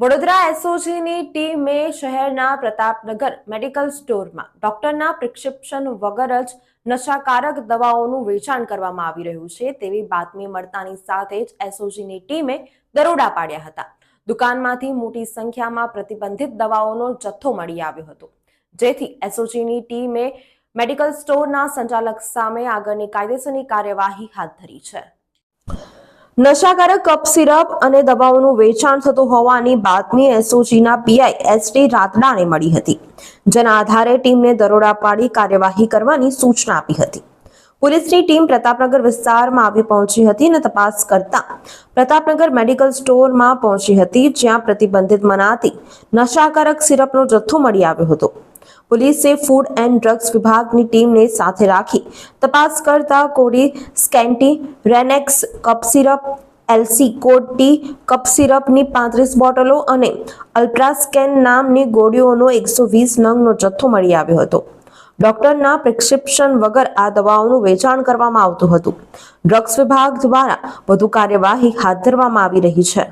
વડોદરા એસઓજીની ટીમે શહેરના પ્રતાપનગર મેડિકલ સ્ટોરમાં ડોક્ટરના પ્રિસ્ક્રિપ્શન વગર જ નશાકારક દવાઓનું વેચાણ કરવામાં આવી રહ્યું છે તેવી બાતમી મળતાની સાથે જ એસઓજીની ટીમે દરોડા પાડ્યા હતા. દુકાનમાંથી મોટી સંખ્યામાં પ્રતિબંધિત દવાઓનો જથ્થો મળી આવ્યો હતો. જેથી એસઓજીની ટીમે મેડિકલ સ્ટોરના સંચાલક સામે આગળની કાયદેસરની કાર્યવાહી હાથ ધરી છે. નશાકારક કપ સિરપ અને દવાઓનું વેચાણ થતું હોવાની બાતમી એસઓજીના પીઆઈ એસટી રાતડાને મળી હતી. જેના આધારે ટીમને દરોડા પાડી કાર્યવાહી કરવાની સૂચના આપી હતી. પોલીસની ટીમ પ્રતાપનગર વિસ્તારમાં આવી પહોંચી હતી અને તપાસ કરતા પ્રતાપનગર મેડિકલ સ્ટોરમાં પહોંચી હતી, જ્યાં પ્રતિબંધિત મનાતી નશાકારક સિરપનો જથ્થો મળી આવ્યો હતો. પોલીસે ફૂડ એન્ડ ડ્રગ્સ વિભાગની ટીમને સાથે રાખી તપાસ કરતા કોડી સ્કેન્ટી, રેનેક્સ કપ સિરપ, એલસી કોડ ટી કપ સિરપની પાંત્રીસ બોટલો અને અલ્ટ્રાસ્કેન નામની ગોળીઓનો એકસો વીસ નંગનો જથ્થો મળી આવ્યો હતો. ડોક્ટરના પ્રિસ્ક્રિપ્શન વગર આ દવાઓનું વેચાણ કરવામાં આવતું હતું. ડ્રગ્સ વિભાગ દ્વારા વધુ કાર્યવાહી હાથ ધરવામાં આવી રહી છે.